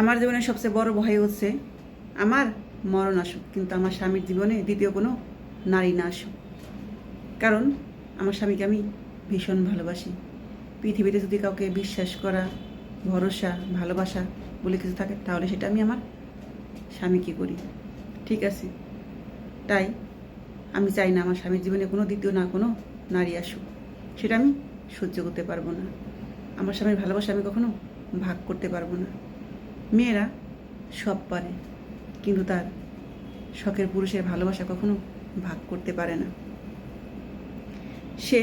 আমার জীবনে সবচেয়ে বড় ভয় হচ্ছে আমার মরণ আসুক, কিন্তু আমার স্বামীর জীবনে দ্বিতীয় কোনো নারী না আসুক। কারণ আমার স্বামীকে আমি ভীষণ ভালোবাসি। পৃথিবীতে যদি কাউকে বিশ্বাস করা, ভরসা, ভালোবাসা বলে কিছু থাকে, তাহলে সেটা আমি আমার স্বামীকে করি। ঠিক আছে? তাই আমি চাই না আমার স্বামীর জীবনে কোনো দ্বিতীয় না কোনো নারী আসুক। সেটা আমি সহ্য করতে পারব না। আমার স্বামীর ভালোবাসা আমি কখনো ভাগ করতে পারব না। মেয়েরা সব পারে, কিন্তু তার শখের পুরুষের ভালোবাসা কখনো ভাগ করতে পারে না। সে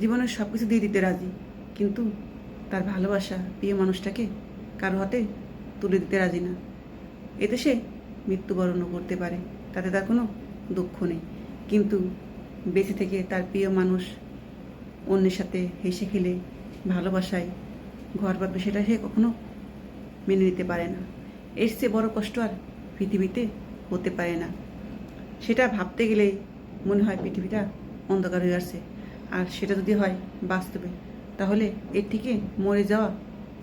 জীবনের সব কিছু দিয়ে দিতে রাজি, কিন্তু তার ভালোবাসা প্রিয় মানুষটাকে কারও হাতে তুলে দিতে রাজি না। এতে সে মৃত্যুবরণও করতে পারে, তাতে তার কোনো দুঃখ নেই। কিন্তু বেঁচে থেকে তার প্রিয় মানুষ অন্যের সাথে হেসে খেলে ভালোবাসায় ঘর পাবে সেটা সে কখনো মেনে নিতে পারে না। এর চেয়ে বড় কষ্ট আর পৃথিবীতে হতে পারে না। সেটা ভাবতে গেলে মনে হয় পৃথিবীটা অন্ধকার হয়ে আসছে। আর সেটা যদি হয় বাস্তবে, তাহলে এর থেকে মরে যাওয়া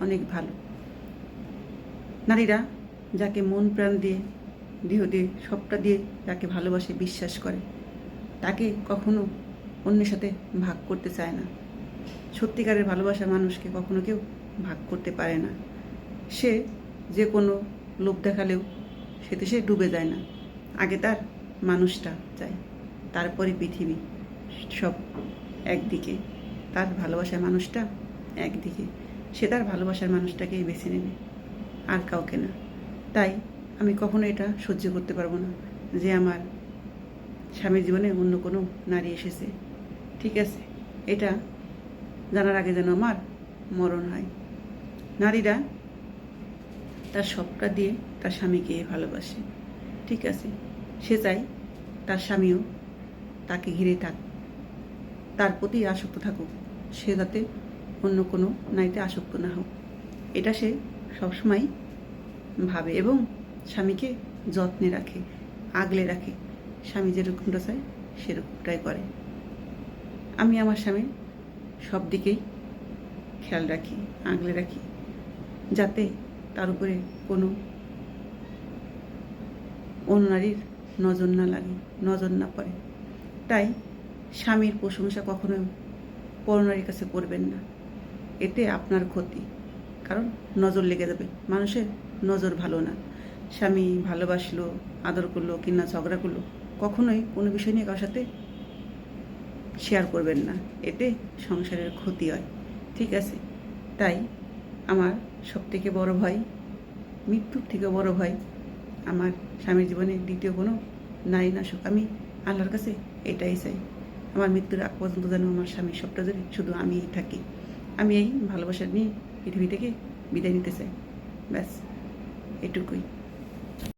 অনেক ভালো। নারীরা যাকে মন প্রাণ দিয়ে, দেহ দিয়ে, সবটা দিয়ে যাকে ভালোবাসে, বিশ্বাস করে, তাকে কখনো অন্যের সাথে ভাগ করতে চায় না। সত্যিকারের ভালোবাসা মানুষকে কখনো কেউ ভাগ করতে পারে না। সে যে কোনো লোভ দেখালেও সেতে সে ডুবে যায় না। আগে তার মানুষটা চাই তারপরে পৃথিবী। সব একদিকে। তার ভালোবাসার মানুষটা একদিকে। সে তার ভালোবাসার মানুষটাকেই বেছে নেবে। আর কাউকে না। তাই আমি কখনো এটা সহ্য করতে পারব না যে আমার স্বামী জীবনে অন্য কোনো নারী এসেছে। ঠিক আছে, এটা জানার আগে যেন আমার মরণ হয়। নারীরা তার সবটা দিয়ে তার স্বামীকে ভালোবাসে। ঠিক আছে? সে চাই তার স্বামীও তাকে ঘিরে থাক। তার প্রতি আসক্ত থাকুক। সে যাতে অন্য কোনো নারীতে আসক্ত না হোক। এটা সে সবসময় ভাবে এবং স্বামীকে যত্নে রাখে, আগলে রাখে। স্বামী যেরকমটা চায় সেরকমটাই করে। আমি আমার স্বামীর সব দিকেই খেয়াল রাখি, আগলে রাখি। যাতে তার উপরে কোনো অন্য নারীর নজর না লাগে, নজর না পড়ে। তাই স্বামীর প্রশংসা কখনো পরনারীর কাছে করবেন না। এতে আপনার ক্ষতি, কারণ নজর লেগে যাবে। মানুষের নজর ভালো না। স্বামী ভালোবাসলো, আদর করল কিনা ঝগড়া করল, কখনোই কোনো বিষয় নিয়ে কারোর সাথে শেয়ার করবেন না। এতে সংসারের ক্ষতি হয়। ঠিক আছে? তাই আমার সব থেকে বড় ভাই, মৃত্যুর থেকে বড় ভয় আমার স্বামীর জীবনে দ্বিতীয় কোনো নারী সুখ আমি আল্লাহর কাছে এটাই চাই, আমার মৃত্যুর আগ পর্যন্ত যেন আমার স্বামী সবটা যদি শুধু আমিই থাকি। আমি এই ভালোবাসা নিয়ে পৃথিবী থেকে বিদায় নিতে চাই। ব্যাস, এটুকুই।